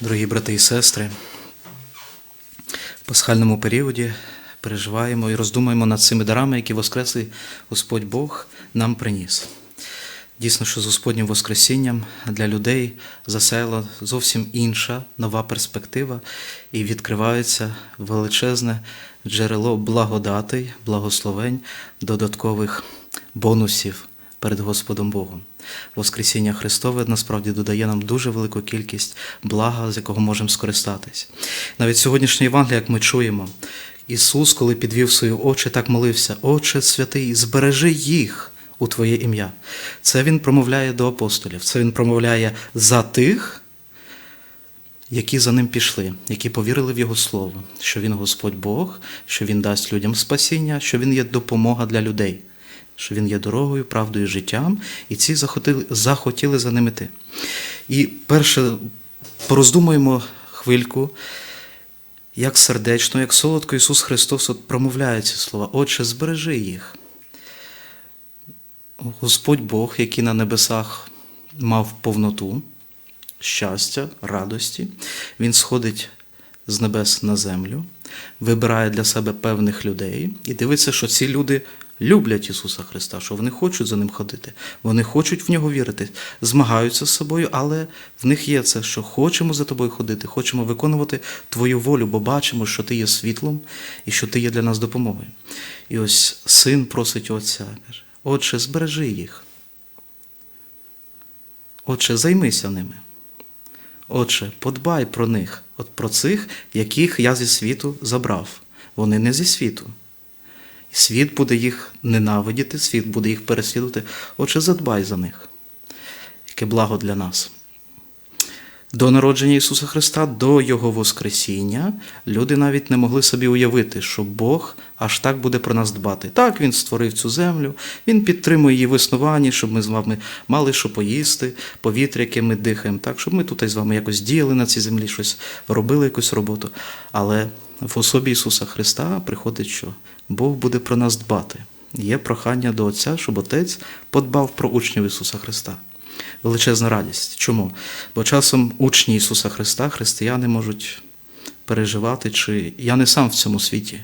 Дорогі брати і сестри, в пасхальному періоді переживаємо і роздумуємо над цими дарами, які Воскреслий Господь Бог нам приніс. Дійсно, що з Господнім Воскресінням для людей засяяла зовсім інша нова перспектива, і відкривається величезне джерело благодатей, благословень, додаткових бонусів перед Господом Богом. Воскресіння Христове насправді додає нам дуже велику кількість блага, з якого можемо скористатись. Навіть сьогоднішнє Євангеліє, як ми чуємо, Ісус, коли підвів свої очі, так молився: Отче святий, збережи їх у Твоє ім'я. Це Він промовляє до апостолів, це Він промовляє за тих, які за ним пішли, які повірили в Його Слово, що Він Господь Бог, що Він дасть людям спасіння, що Він є допомога для людей, що Він є дорогою, правдою, життям, і ці захотіли, захотіли за ним іти. І перше пороздумуємо хвильку, як сердечно, як солодко Ісус Христос от промовляє ці слова. Отче, збережи їх. Господь Бог, який на небесах мав повноту, щастя, радості, Він сходить з небес на землю, вибирає для себе певних людей і дивиться, що ці люди люблять Ісуса Христа, що вони хочуть за ним ходити, вони хочуть в нього вірити, змагаються з собою, але в них є це, що хочемо за тобою ходити, хочемо виконувати Твою волю, бо бачимо, що ти є світлом і що ти є для нас допомогою. І ось син просить Отця, каже, Отче, збережи їх. Отче, займися ними. Отче, подбай про них, от про цих, яких я зі світу забрав. Вони не зі світу. І світ буде їх ненавидіти, світ буде їх переслідувати. Отче, задбай за них. Яке благо для нас. До народження Ісуса Христа, до Його Воскресіння, люди навіть не могли собі уявити, що Бог аж так буде про нас дбати. Так, Він створив цю землю, Він підтримує її в існуванні, щоб ми з вами мали що поїсти, повітря, яке ми дихаємо, так, щоб ми тут з вами якось діяли на цій землі, щось робили, якусь роботу. Але в особі Ісуса Христа приходить, що Бог буде про нас дбати. Є прохання до Отця, щоб Отець подбав про учнів Ісуса Христа величезна радість. Чому? Бо часом учні Ісуса Христа, християни можуть переживати, чи я не сам в цьому світі.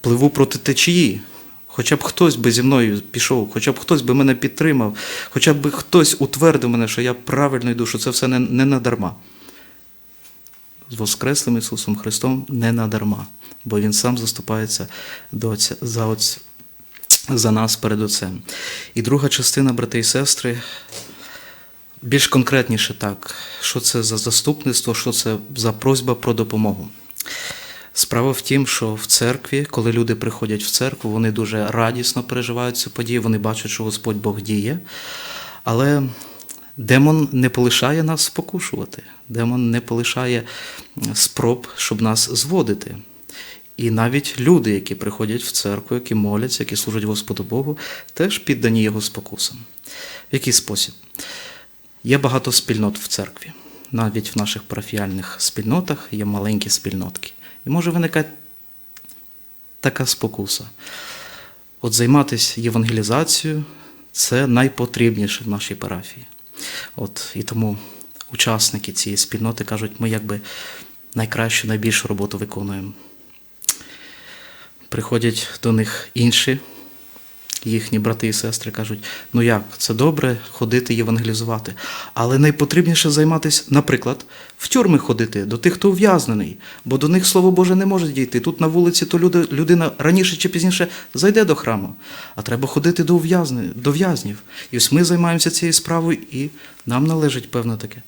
Пливу проти течії. Хоча б хтось би зі мною пішов, хоча б хтось би мене підтримав, хоча б хтось утвердив мене, що я правильно йду, що це все не, не надарма. З Воскреслим Ісусом Христом не надарма, бо Він сам заступається до Отця, за Отця за нас перед Отцем. І друга частина, брати і сестри, більш конкретніше так, що це за заступництво, що це за просьба про допомогу. Справа в тім, що в церкві, коли люди приходять в церкву, вони дуже радісно переживають цю подію, вони бачать, що Господь Бог діє. Але демон не полишає нас спокушувати, демон не полишає спроб, щоб нас зводити. І навіть люди, які приходять в церкву, які моляться, які служать Господу Богу, теж піддані його спокусам. В який спосіб? Є багато спільнот в церкві. Навіть в наших парафіальних спільнотах є маленькі спільнотки. І може виникати така спокуса. От займатися євангелізацією це найпотрібніше в нашій парафії. От, І тому учасники цієї спільноти кажуть, ми якби найкращу, найбільшу роботу виконуємо. Приходять до них інші, їхні брати і сестри кажуть: ну як, це добре ходити євангелізувати, але найпотрібніше займатися, наприклад, в тюрми ходити до тих, хто ув'язнений, бо до них Слово Боже не може дійти. Тут на вулиці то люди, людина раніше чи пізніше зайде до храму, а треба ходити до, до в'язнів. І ось ми займаємося цією справою, і нам належить певне таке.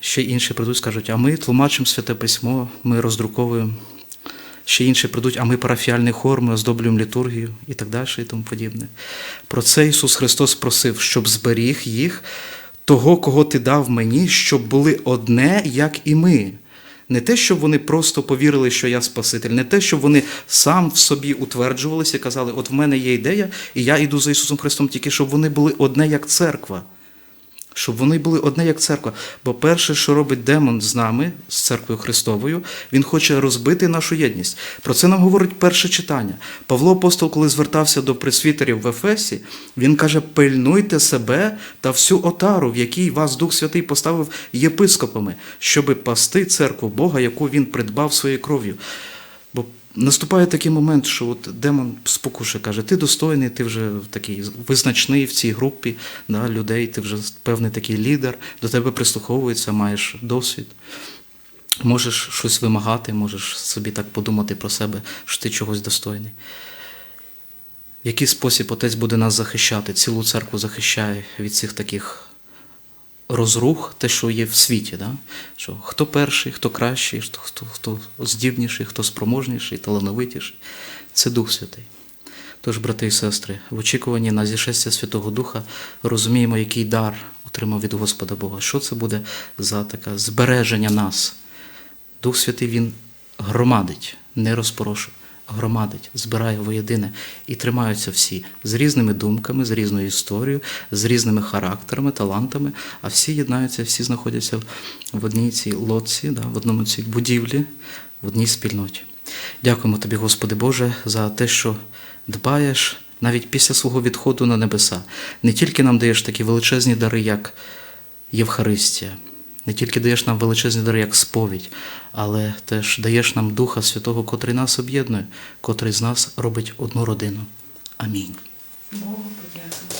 Ще інші прийдуть, скажуть, а ми тлумачимо святе письмо, ми роздруковуємо. Ще інші прийдуть, а ми парафіальний хор, ми оздоблюємо літургію і так далі, і тому подібне. Про це Ісус Христос просив, щоб зберіг їх, того, кого ти дав мені, щоб були одне, як і ми. Не те, щоб вони просто повірили, що я Спаситель, не те, щоб вони сам в собі утверджувалися і казали, от в мене є ідея, і я йду за Ісусом Христом, тільки щоб вони були одне, як церква. Щоб вони були одне як церква. Бо перше, що робить демон з нами, з церквою Христовою, він хоче розбити нашу єдність. Про це нам говорить перше читання. Павло Апостол, коли звертався до пресвітерів в Ефесі, він каже: пильнуйте себе та всю отару, в якій вас Дух Святий поставив єпископами, щоби пасти церкву Бога, яку він придбав своєю кров'ю. Наступає такий момент, що от демон спокушає, каже, ти достойний, ти вже такий визначний в цій групі да, людей, ти вже певний такий лідер, до тебе прислуховується, маєш досвід. Можеш щось вимагати, можеш собі так подумати про себе, що ти чогось достойний. В який спосіб отець буде нас захищати, цілу церкву захищає від цих таких розрух, те, що є в світі. Да? Що хто перший, хто кращий, хто, хто, хто здібніший, хто спроможніший, талановитіший. Це Дух Святий. Тож, брати і сестри, в очікуванні на зішестя Святого Духа розуміємо, який дар отримав від Господа Бога. Що це буде за таке збереження нас? Дух Святий Він громадить, не розпорошує, громадить, збирає воєдине і тримаються всі з різними думками, з різною історією, з різними характерами, талантами, а всі єднаються, всі знаходяться в одній цій лодці, да, в одному цій будівлі, в одній спільноті. Дякуємо тобі, Господи Боже, за те, що дбаєш навіть після свого відходу на небеса. Не тільки нам даєш такі величезні дари, як Євхаристія, не тільки даєш нам величезні дари, як сповідь, але теж даєш нам Духа Святого, котрий нас об'єднує, котрий з нас робить одну родину. Амінь. Богу подякувати.